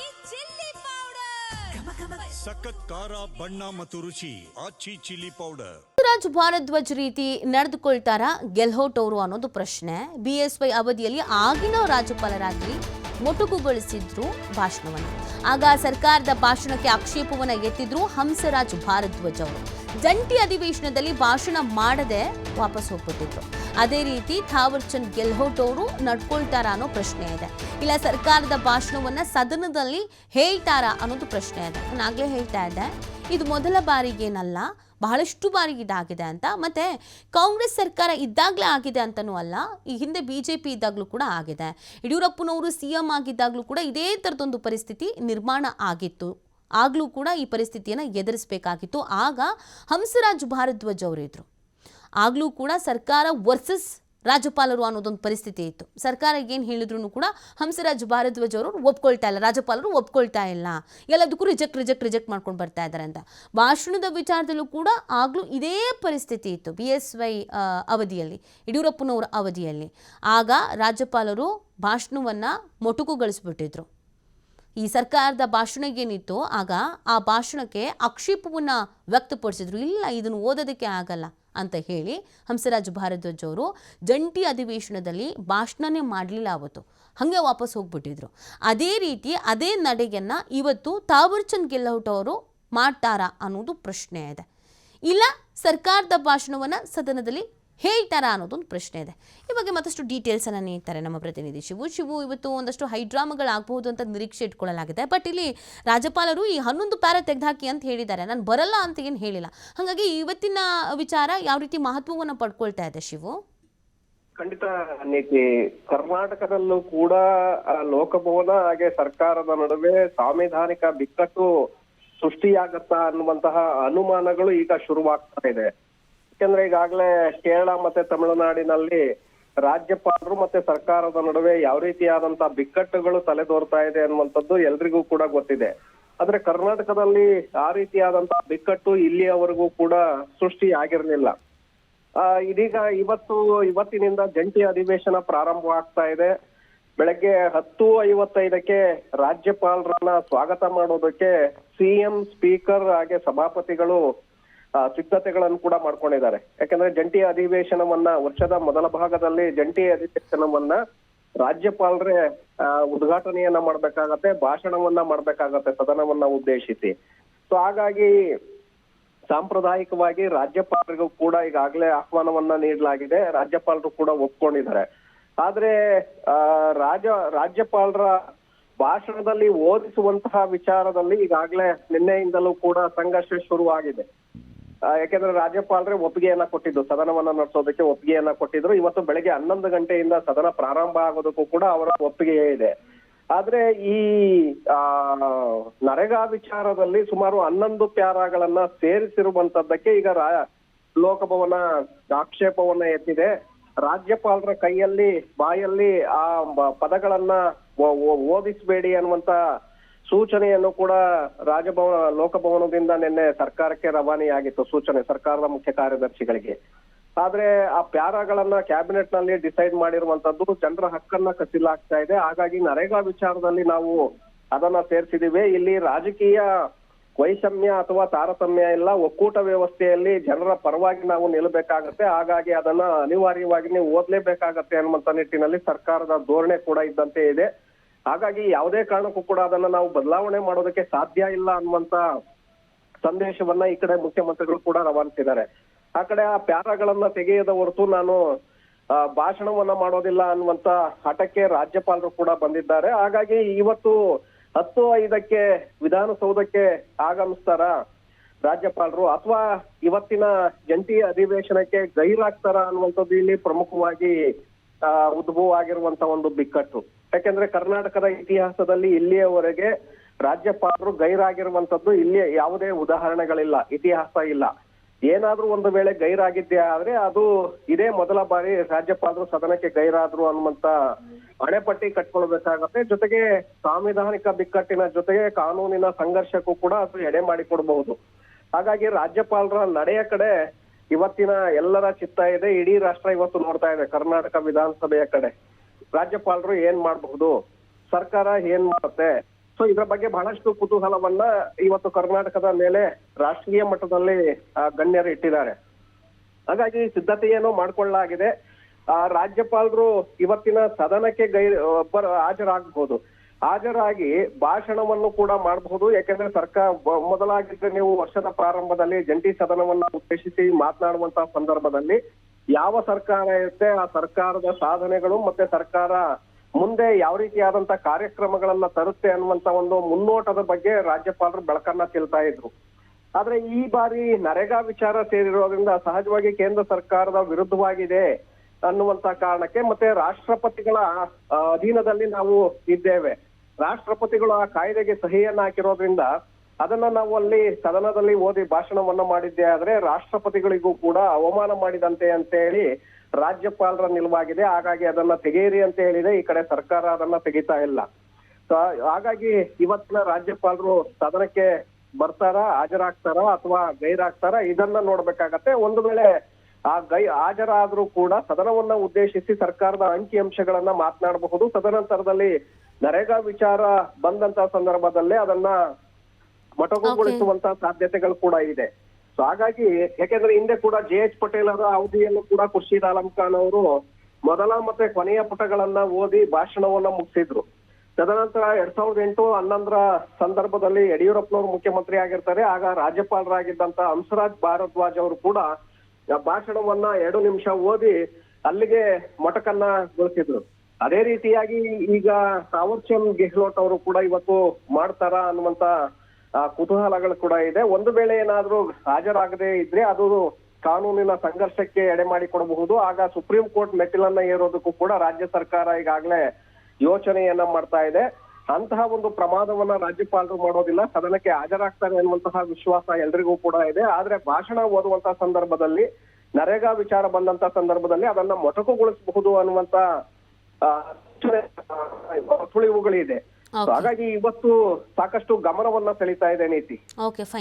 ಆಚಿ chilli powder. ಸಖತ್ ಖಾರ ಬಣ್ಣ ಮತ್ತು ರುಚಿ. Aachi chilli powder. Raj Bharadwaj ರೀತಿ ನಡೆದುಕೊಳ್ತಾರ? ಗೆಲ್ಹೋಟ್ ಅವರು ಅನ್ನೋದು ಪ್ರಶ್ನೆ. ಬಿ ಎಸ್ ವೈ ಅವಧಿಯಲ್ಲಿ ಆಗಿನ ರಾಜ್ಯಪಾಲರಾಗಿ ಮೊಟಕುಗೊಳಿಸಿದ್ರು ಭಾಷಣವನ್ನು. ಆಗ ಸರ್ಕಾರದ ಭಾಷಣಕ್ಕೆ ಆಕ್ಷೇಪವನ್ನ ಎತ್ತಿದ್ರು ಹಂಸರಾಜ್ ಭಾರದ್ವಾಜ್ ಅವರು. ಜಂಟಿ ಅಧಿವೇಶನದಲ್ಲಿ ಭಾಷಣ ಮಾಡದೆ ವಾಪಸ್ ಹೋಗ್ಬಿಟ್ಟಿದ್ರು. ಅದೇ ರೀತಿ ಥಾವರ್ ಚಂದ್ ಗೆಲ್ಹೋಟ್ ಅವರು ನಡ್ಕೊಳ್ತಾರ ಅನ್ನೋ ಪ್ರಶ್ನೆ ಇದೆ. ಇಲ್ಲ, ಸರ್ಕಾರದ ಭಾಷಣವನ್ನ ಸದನದಲ್ಲಿ ಹೇಳ್ತಾರಾ ಅನ್ನೋದು ಪ್ರಶ್ನೆ ಇದೆ. ನಾನು ಆಗ್ಲೇ ಹೇಳ್ತಾ ಇದ್ದೆ. ಇದು ಮೊದಲ ಬಾರಿಗೇನಲ್ಲ, ಬಹಳಷ್ಟು ಬಾರಿ ಇದಾಗಿದೆ ಅಂತ. ಮತ್ತೆ ಕಾಂಗ್ರೆಸ್ ಸರ್ಕಾರ ಇದ್ದಾಗಲೇ ಆಗಿದೆ ಅಂತನೂ ಅಲ್ಲ, ಈ ಹಿಂದೆ ಬಿ ಜೆ ಪಿ ಇದ್ದಾಗಲೂ ಕೂಡ ಆಗಿದೆ. ಯಡಿಯೂರಪ್ಪನವರು ಸಿ ಎಂ ಆಗಿದ್ದಾಗಲೂ ಕೂಡ ಇದೇ ಥರದೊಂದು ಪರಿಸ್ಥಿತಿ ನಿರ್ಮಾಣ ಆಗಿತ್ತು. ಆಗಲೂ ಕೂಡ ಈ ಪರಿಸ್ಥಿತಿಯನ್ನು ಎದುರಿಸಬೇಕಾಗಿತ್ತು. ಆಗ ಹಂಸರಾಜ್ ಭಾರದ್ವಾಜ್ ಅವರಿದ್ದರು ಆಗಲೂ ಕೂಡ ಸರ್ಕಾರ ವರ್ಸಸ್ ರಾಜ್ಯಪಾಲರು ಅನ್ನೋದೊಂದು ಪರಿಸ್ಥಿತಿ ಇತ್ತು. ಸರ್ಕಾರ ಏನು ಹೇಳಿದ್ರು ಕೂಡ ಹಂಸರಾಜ್ ಭಾರದ್ವಾಜ್ ಅವರು ಒಪ್ಕೊಳ್ತಾ ಇಲ್ಲ, ರಾಜ್ಯಪಾಲರು ಒಪ್ಕೊಳ್ತಾ ಇಲ್ಲ. ಎಲ್ಲದಕ್ಕೂ ರಿಜೆಕ್ಟ್ ರಿಜೆಕ್ಟ್ ರಿಜೆಕ್ಟ್ ಮಾಡ್ಕೊಂಡು ಬರ್ತಾ ಇದ್ದಾರೆ ಅಂತ. ಭಾಷಣದ ವಿಚಾರದಲ್ಲೂ ಕೂಡ ಆಗಲೂ ಇದೇ ಪರಿಸ್ಥಿತಿ ಇತ್ತು ಬಿ ಎಸ್ ವೈ ಅವಧಿಯಲ್ಲಿ, ಯಡಿಯೂರಪ್ಪನವರ ಅವಧಿಯಲ್ಲಿ. ಆಗ ರಾಜ್ಯಪಾಲರು ಭಾಷಣವನ್ನು ಮೊಟಕುಗೊಳಿಸ್ಬಿಟ್ಟಿದ್ರು. ಈ ಸರ್ಕಾರದ ಭಾಷಣ ಏನಿತ್ತು ಆಗ ಆ ಭಾಷಣಕ್ಕೆ ಆಕ್ಷೇಪವನ್ನು ವ್ಯಕ್ತಪಡಿಸಿದ್ರು. ಇಲ್ಲ, ಇದನ್ನು ಓದೋದಕ್ಕೆ ಆಗಲ್ಲ ಅಂತ ಹೇಳಿ ಹಂಸರಾಜ್ ಭಾರದ್ವಾಜ್ ಅವರು ಜಂಟಿ ಅಧಿವೇಶನದಲ್ಲಿ ಭಾಷಣನೇ ಮಾಡಲಿಲ್ಲ ಅವತ್ತು. ಹಾಗೆ ವಾಪಸ್ ಹೋಗ್ಬಿಟ್ಟಿದ್ರು. ಅದೇ ರೀತಿ ಅದೇ ನಡೆಯನ್ನು ಇವತ್ತು ತಾವರ್ಚಂದ್ ಗೆಲ್ಲೌಟ್ ಅವರು ಮಾಡ್ತಾರಾ ಅನ್ನೋದು ಪ್ರಶ್ನೆ ಇದೆ. ಇಲ್ಲ, ಸರ್ಕಾರದ ಭಾಷಣವನ್ನು ಸದನದಲ್ಲಿ ಹೇಳ್ತಾರಾ ಅನ್ನೋದೊಂದು ಪ್ರಶ್ನೆ ಇದೆ. ಈ ಬಗ್ಗೆ ಮತ್ತಷ್ಟು ಡೀಟೇಲ್ಸನ್ನು ನೀಡ್ತಾರೆ ನಮ್ಮ ಪ್ರತಿನಿಧಿ ಶಿವು. ಶಿವು, ಇವತ್ತು ಒಂದಷ್ಟು ಹೈಡ್ರಾಮಗಳಾಗಬಹುದು ಅಂತ ನಿರೀಕ್ಷೆ ಇಟ್ಕೊಳ್ಳಲಾಗಿದೆ. ಬಟ್ ಇಲ್ಲಿ ರಾಜ್ಯಪಾಲರು ಈ ಹನ್ನೊಂದು ಪ್ಯಾರ ತೆಗೆದುಹಾಕಿ ಅಂತ ಹೇಳಿದ್ದಾರೆ. ನಾನು ಬರಲ್ಲ ಅಂತ ಏನು ಹೇಳಿಲ್ಲ. ಹಾಗಾಗಿ ಇವತ್ತಿನ ವಿಚಾರ ಯಾವ ರೀತಿ ಮಹತ್ವವನ್ನು ಪಡ್ಕೊಳ್ತಾ ಇದೆ ಶಿವು? ಖಂಡಿತ ನೀತಿ ಕರ್ನಾಟಕದಲ್ಲೂ ಕೂಡ ಲೋಕಭವನ ಹಾಗೆ ಸರ್ಕಾರದ ನಡುವೆ ಸಾಂವಿಧಾನಿಕ ಬಿಕ್ಕಟ್ಟು ಸೃಷ್ಟಿಯಾಗತ್ತಾ ಅನ್ನುವಂತಹ ಅನುಮಾನಗಳು ಈಗ ಶುರುವಾಗ್ತಾ ಇದೆ. ಯಾಕೆಂದ್ರೆ ಈಗಾಗಲೇ ಕೇರಳ ಮತ್ತೆ ತಮಿಳುನಾಡಿನಲ್ಲಿ ರಾಜ್ಯಪಾಲರು ಮತ್ತೆ ಸರ್ಕಾರದ ನಡುವೆ ಯಾವ ರೀತಿಯಾದಂತಹ ಬಿಕ್ಕಟ್ಟುಗಳು ತಲೆದೋರ್ತಾ ಇದೆ ಅನ್ನುವಂಥದ್ದು ಎಲ್ರಿಗೂ ಕೂಡ ಗೊತ್ತಿದೆ. ಆದ್ರೆ ಕರ್ನಾಟಕದಲ್ಲಿ ಆ ರೀತಿಯಾದಂತಹ ಬಿಕ್ಕಟ್ಟು ಇಲ್ಲಿಯವರೆಗೂ ಕೂಡ ಸೃಷ್ಟಿ ಆಗಿರಲಿಲ್ಲ ಆ, ಇದೀಗ ಇವತ್ತು ಇವತ್ತಿನಿಂದ ಜಂಟಿ ಅಧಿವೇಶನ ಪ್ರಾರಂಭವಾಗ್ತಾ ಇದೆ. ಬೆಳಗ್ಗೆ ಹತ್ತು ಐವತ್ತೈದಕ್ಕೆ ರಾಜ್ಯಪಾಲರನ್ನ ಸ್ವಾಗತ ಮಾಡೋದಕ್ಕೆ ಸಿಎಂ ಸ್ಪೀಕರ್ ಹಾಗೆ ಸಭಾಪತಿಗಳು ಸಿದ್ಧತೆಗಳನ್ನು ಕೂಡ ಮಾಡ್ಕೊಂಡಿದ್ದಾರೆ. ಯಾಕಂದ್ರೆ ಜಂಟಿ ಅಧಿವೇಶನವನ್ನ ವರ್ಷದ ಮೊದಲ ಭಾಗದಲ್ಲಿ ಜಂಟಿ ಅಧಿವೇಶನವನ್ನ ರಾಜ್ಯಪಾಲರೇ ಉದ್ಘಾಟನೆಯನ್ನ ಮಾಡ್ಬೇಕಾಗತ್ತೆ, ಭಾಷಣವನ್ನ ಮಾಡ್ಬೇಕಾಗತ್ತೆ ಸದನವನ್ನ ಉದ್ದೇಶಿಸಿ. ಸೊ ಹಾಗಾಗಿ ಸಾಂಪ್ರದಾಯಿಕವಾಗಿ ರಾಜ್ಯಪಾಲರಿಗೂ ಕೂಡ ಈಗಾಗಲೇ ಆಹ್ವಾನವನ್ನ ನೀಡಲಾಗಿದೆ. ರಾಜ್ಯಪಾಲರು ಕೂಡ ಒಪ್ಕೊಂಡಿದ್ದಾರೆ. ಆದ್ರೆ ರಾಜ, ರಾಜ್ಯಪಾಲರ ಭಾಷಣದಲ್ಲಿ ಓದಿಸುವಂತಹ ವಿಚಾರದಲ್ಲಿ ಈಗಾಗಲೇ ನಿನ್ನೆಯಿಂದಲೂ ಕೂಡ ಸಂಘರ್ಷ ಶುರುವಾಗಿದೆ. ಯಾಕೆಂದ್ರೆ ರಾಜ್ಯಪಾಲರೇ ಒಪ್ಪಿಗೆಯನ್ನ ಕೊಟ್ಟಿದ್ದು, ಸದನವನ್ನ ನಡೆಸೋದಕ್ಕೆ ಒಪ್ಪಿಗೆಯನ್ನ ಕೊಟ್ಟಿದ್ರು. ಇವತ್ತು ಬೆಳಗ್ಗೆ ಹನ್ನೊಂದು ಗಂಟೆಯಿಂದ ಸದನ ಪ್ರಾರಂಭ ಆಗೋದಕ್ಕೂ ಕೂಡ ಅವರ ಒಪ್ಪಿಗೆಯೇ ಇದೆ. ಆದ್ರೆ ಈ, ಆ, ನರೇಗಾ ವಿಚಾರದಲ್ಲಿ ಸುಮಾರು ಹನ್ನೊಂದು ಪ್ಯಾರಾಗಳನ್ನ ಸೇರಿಸಿರುವಂತದ್ದಕ್ಕೆ ಈಗ ಲೋಕಭವನ ಆಕ್ಷೇಪವನ್ನ ಎತ್ತಿದೆ. ರಾಜ್ಯಪಾಲರ ಕೈಯಲ್ಲಿ, ಬಾಯಲ್ಲಿ ಆ ಪದಗಳನ್ನ ಓದಿಸ್ಬೇಡಿ ಅನ್ನುವಂತ ಸೂಚನೆಯನ್ನು ಕೂಡ ರಾಜಭವನ, ಲೋಕಭವನದಿಂದ ನಿನ್ನೆ ಸರ್ಕಾರಕ್ಕೆ ರವಾನೆಯಾಗಿತ್ತು ಸೂಚನೆ ಸರ್ಕಾರದ ಮುಖ್ಯ ಕಾರ್ಯದರ್ಶಿಗಳಿಗೆ. ಆದ್ರೆ ಆ ಪ್ಯಾರಾಗಳನ್ನ ಕ್ಯಾಬಿನೆಟ್ನಲ್ಲಿ ಡಿಸೈಡ್ ಮಾಡಿರುವಂತದ್ದು ಜನರ ಹಕ್ಕನ್ನ ಕಸಿಲಾಗ್ತಾ ಇದೆ. ಹಾಗಾಗಿ ನರೇಗಾ ವಿಚಾರದಲ್ಲಿ ನಾವು ಅದನ್ನ ಸೇರ್ಸಿದೀವಿ. ಇಲ್ಲಿ ರಾಜಕೀಯ ವೈಷಮ್ಯ ಅಥವಾ ತಾರತಮ್ಯ ಇಲ್ಲ. ಒಕ್ಕೂಟ ವ್ಯವಸ್ಥೆಯಲ್ಲಿ ಜನರ ಪರವಾಗಿ ನಾವು ನಿಲ್ಲಬೇಕಾಗತ್ತೆ. ಹಾಗಾಗಿ ಅದನ್ನ ಅನಿವಾರ್ಯವಾಗಿ ನೀವು ಓದ್ಲೇಬೇಕಾಗತ್ತೆ ಅನ್ನುವಂತ ನಿಟ್ಟಿನಲ್ಲಿ ಸರ್ಕಾರದ ಧೋರಣೆ ಕೂಡ ಇದ್ದಂತೆ ಇದೆ. ಹಾಗಾಗಿ ಯಾವುದೇ ಕಾರಣಕ್ಕೂ ಕೂಡ ಅದನ್ನ ನಾವು ಬದಲಾವಣೆ ಮಾಡೋದಕ್ಕೆ ಸಾಧ್ಯ ಇಲ್ಲ ಅನ್ನುವಂತ ಸಂದೇಶವನ್ನ ಈ ಕಡೆ ಮುಖ್ಯಮಂತ್ರಿಗಳು ಕೂಡ ರವಾನಿಸಿದ್ದಾರೆ. ಆ ಕಡೆ ಆ ಪ್ಯಾರಾಗಳನ್ನ ತೆಗೆಯದ ಹೊರತು ನಾನು ಭಾಷಣವನ್ನ ಮಾಡೋದಿಲ್ಲ ಅನ್ನುವಂತ ಹಠಕ್ಕೆ ರಾಜ್ಯಪಾಲರು ಕೂಡ ಬಂದಿದ್ದಾರೆ. ಹಾಗಾಗಿ ಇವತ್ತು ಹತ್ತು ಐದಕ್ಕೆ ವಿಧಾನಸೌಧಕ್ಕೆ ಆಗಮಿಸ್ತಾರ ರಾಜ್ಯಪಾಲರು? ಅಥವಾ ಇವತ್ತಿನ ಜಂಟಿ ಅಧಿವೇಶನಕ್ಕೆ ಗೈರಾಗ್ತಾರ ಅನ್ನುವಂಥದ್ದು ಇಲ್ಲಿ ಪ್ರಮುಖವಾಗಿ ಉದ್ಭವ ಆಗಿರುವಂತ ಒಂದು ಬಿಕ್ಕಟ್ಟು. ಯಾಕೆಂದ್ರೆ ಕರ್ನಾಟಕದ ಇತಿಹಾಸದಲ್ಲಿ ಇಲ್ಲಿಯವರೆಗೆ ರಾಜ್ಯಪಾಲರು ಗೈರಾಗಿರುವಂತದ್ದು ಇಲ್ಲಿ ಯಾವುದೇ ಉದಾಹರಣೆಗಳಿಲ್ಲ, ಇತಿಹಾಸ ಇಲ್ಲ. ಏನಾದ್ರೂ ಒಂದು ವೇಳೆ ಗೈರಾಗಿದ್ದೆ ಆದ್ರೆ ಅದು ಇದೇ ಮೊದಲ ಬಾರಿ ರಾಜ್ಯಪಾಲರು ಸದನಕ್ಕೆ ಗೈರಾದ್ರು ಅನ್ನುವಂತ ಹಣೆಪಟ್ಟಿ ಕಟ್ಕೊಳ್ಬೇಕಾಗತ್ತೆ. ಜೊತೆಗೆ ಸಾಂವಿಧಾನಿಕ ಬಿಕ್ಕಟ್ಟಿನ ಜೊತೆಗೆ ಕಾನೂನಿನ ಸಂಘರ್ಷಕ್ಕೂ ಕೂಡ ಅದು ಎಡೆ ಮಾಡಿಕೊಡಬಹುದು. ಹಾಗಾಗಿ ರಾಜ್ಯಪಾಲರ ನಡೆಯ ಕಡೆ ಇವತ್ತಿನ ಎಲ್ಲರ ಚಿತ್ತ ಇದೆ. ಇಡೀ ರಾಷ್ಟ್ರ ಇವತ್ತು ನೋಡ್ತಾ ಇದೆ, ಕರ್ನಾಟಕ ವಿಧಾನಸಭೆಯ ಕಡೆ. ರಾಜ್ಯಪಾಲರು ಏನ್ ಮಾಡಬಹುದು? ಸರ್ಕಾರ ಏನ್ ಮಾಡುತ್ತೆ? ಸೊ ಇದರ ಬಗ್ಗೆ ಬಹಳಷ್ಟು ಕುತೂಹಲವನ್ನ ಇವತ್ತು ಕರ್ನಾಟಕದ ಮೇಲೆ ರಾಷ್ಟ್ರೀಯ ಮಟ್ಟದಲ್ಲಿ ಗಣ್ಯರು ಇಟ್ಟಿದ್ದಾರೆ. ಹಾಗಾಗಿ ಸಿದ್ಧತೆಯನ್ನು ಮಾಡ್ಕೊಳ್ಳಲಾಗಿದೆ. ಆ, ರಾಜ್ಯಪಾಲರು ಇವತ್ತಿನ ಸದನಕ್ಕೆ ಗೈ ಹಾಜರಾಗಬಹುದು. ಹಾಜರಾಗಿ ಭಾಷಣವನ್ನು ಕೂಡ ಮಾಡಬಹುದು. ಯಾಕೆಂದ್ರೆ ಸರ್ಕಾರ ಮೊದಲಾಗಿದ್ರೆ ನೀವು ವರ್ಷದ ಪ್ರಾರಂಭದಲ್ಲಿ ಜಂಟಿ ಸದನವನ್ನ ಉದ್ದೇಶಿಸಿ ಮಾತನಾಡುವಂತಹ ಸಂದರ್ಭದಲ್ಲಿ ಯಾವ ಸರ್ಕಾರ ಇರುತ್ತೆ, ಆ ಸರ್ಕಾರದ ಸಾಧನೆಗಳು ಮತ್ತೆ ಸರ್ಕಾರ ಮುಂದೆ ಯಾವ ರೀತಿಯಾದಂತ ಕಾರ್ಯಕ್ರಮಗಳನ್ನ ತರುತ್ತೆ ಅನ್ನುವಂತ ಒಂದು ಮುನ್ನೋಟದ ಬಗ್ಗೆ ರಾಜ್ಯಪಾಲರು ಬೆಳಕನ್ನ ತಿಳ್ತಾ ಇದ್ರು. ಆದ್ರೆ ಈ ಬಾರಿ ನರೇಗಾ ವಿಚಾರ ಸೇರಿರೋದ್ರಿಂದ ಸಹಜವಾಗಿ ಕೇಂದ್ರ ಸರ್ಕಾರದ ವಿರುದ್ಧವಾಗಿದೆ ಅನ್ನುವಂತ ಕಾರಣಕ್ಕೆ ಮತ್ತೆ ರಾಷ್ಟ್ರಪತಿಗಳ ಅಧೀನದಲ್ಲಿ ನಾವು ಇದ್ದೇವೆ. ರಾಷ್ಟ್ರಪತಿಗಳು ಆ ಕಾಯ್ದೆಗೆ ಸಹಿಯನ್ನ ಹಾಕಿರೋದ್ರಿಂದ ಅದನ್ನ ನಾವು ಅಲ್ಲಿ ಸದನದಲ್ಲಿ ಓದಿ ಭಾಷಣವನ್ನ ಮಾಡಿದ್ದೆ ಆದ್ರೆ ರಾಷ್ಟ್ರಪತಿಗಳಿಗೂ ಕೂಡ ಅವಮಾನ ಮಾಡಿದಂತೆ ಅಂತ ಹೇಳಿ ರಾಜ್ಯಪಾಲರ ನಿಲುವಾಗಿದೆ. ಹಾಗಾಗಿ ಅದನ್ನ ತೆಗೆಯಿರಿ ಅಂತ ಹೇಳಿದೆ. ಈ ಕಡೆ ಸರ್ಕಾರ ಅದನ್ನ ತೆಗಿತಾ ಇಲ್ಲ. ಹಾಗಾಗಿ ಇವತ್ತಿನ ರಾಜ್ಯಪಾಲರು ಸದನಕ್ಕೆ ಬರ್ತಾರ, ಹಾಜರಾಗ್ತಾರ ಅಥವಾ ಗೈರಾಗ್ತಾರ ಇದನ್ನ ನೋಡ್ಬೇಕಾಗತ್ತೆ. ಒಂದು ವೇಳೆ ಆ ಗೈ, ಹಾಜರಾದ್ರೂ ಕೂಡ ಸದನವನ್ನ ಉದ್ದೇಶಿಸಿ ಸರ್ಕಾರದ ಅಂಕಿ ಅಂಶಗಳನ್ನ ಮಾತನಾಡಬಹುದು. ತದನಂತರದಲ್ಲಿ ನರೇಗಾ ವಿಚಾರ ಬಂದಂತ ಸಂದರ್ಭದಲ್ಲೇ ಅದನ್ನ ಮೊಟಕುಗೊಳಿಸುವಂತ ಸಾಧ್ಯತೆಗಳು ಕೂಡ ಇದೆ. ಸೊ ಹಾಗಾಗಿ ಯಾಕೆಂದ್ರೆ ಹಿಂದೆ ಕೂಡ ಜೆ ಎಚ್ ಪಟೇಲ್ ಅವರ ಅವಧಿಯಲ್ಲೂ ಕೂಡ ಖುರ್ಷೀದ್ ಆಲಂ ಖಾನ್ ಅವರು ಮೊದಲ ಮತ್ತೆ ಕೊನೆಯ ಪುಟಗಳನ್ನ ಓದಿ ಭಾಷಣವನ್ನ ಮುಗಿಸಿದ್ರು. ತದನಂತರ ಎರಡ್ ಸಾವಿರದ ಎಂಟು ಹನ್ನೊಂದರ ಸಂದರ್ಭದಲ್ಲಿ ಯಡಿಯೂರಪ್ಪನವರು ಮುಖ್ಯಮಂತ್ರಿ ಆಗಿರ್ತಾರೆ. ಆಗ ರಾಜ್ಯಪಾಲರಾಗಿದ್ದಂತ ಹಂಸರಾಜ್ ಭಾರದ್ವಾಜ್ ಅವರು ಕೂಡ ಭಾಷಣವನ್ನ ಎರಡು ನಿಮಿಷ ಓದಿ ಅಲ್ಲಿಗೆ ಮೊಟಕನ್ನ ಗೊಳಿಸಿದ್ರು ಅದೇ ರೀತಿಯಾಗಿ ಈಗ ಥಾವರ್ ಚಂದ್ ಗೆಹ್ಲೋಟ್ ಅವರು ಕೂಡ ಇವತ್ತು ಮಾಡ್ತಾರ ಅನ್ನುವಂತ ಕುತೂಹಲಗಳು ಕೂಡ ಇದೆ. ಒಂದು ವೇಳೆ ಏನಾದರೂ ಹಾಜರಾಗದೆ ಇದ್ರೆ ಅದು ಕಾನೂನಿನ ಸಂಘರ್ಷಕ್ಕೆ ಎಡೆ ಮಾಡಿಕೊಡಬಹುದು. ಆಗ ಸುಪ್ರೀಂ ಕೋರ್ಟ್ ಮೆಟ್ಟಿಲನ್ನ ಏರೋದಕ್ಕೂ ಕೂಡ ರಾಜ್ಯ ಸರ್ಕಾರ ಈಗಾಗಲೇ ಯೋಚನೆಯನ್ನ ಮಾಡ್ತಾ ಇದೆ. ಅಂತಹ ಒಂದು ಪ್ರಮಾದವನ್ನ ರಾಜ್ಯಪಾಲರು ಮಾಡೋದಿಲ್ಲ. ಸದನಕ್ಕೆ ಹಾಜರಾಗ್ತಾರೆ ಅನ್ನುವಂತಹ ವಿಶ್ವಾಸ ಎಲ್ರಿಗೂ ಕೂಡ ಇದೆ. ಆದ್ರೆ ಭಾಷಣ ಓದುವಂತಹ ಸಂದರ್ಭದಲ್ಲಿ, ನರೇಗಾ ವಿಚಾರ ಬಂದಂತ ಸಂದರ್ಭದಲ್ಲಿ ಅದನ್ನ ಮೊಟಕುಗೊಳಿಸಬಹುದು ಅನ್ನುವಂತ ಸುಳಿವುಗಳಿದೆ Okay. ಹಾಗಾಗಿ ಇವತ್ತು ಸಾಕಷ್ಟು ಗಮನವನ್ನ ಸೆಳೀತಾ ಇದೆ ನೀತಿ ಓಕೆ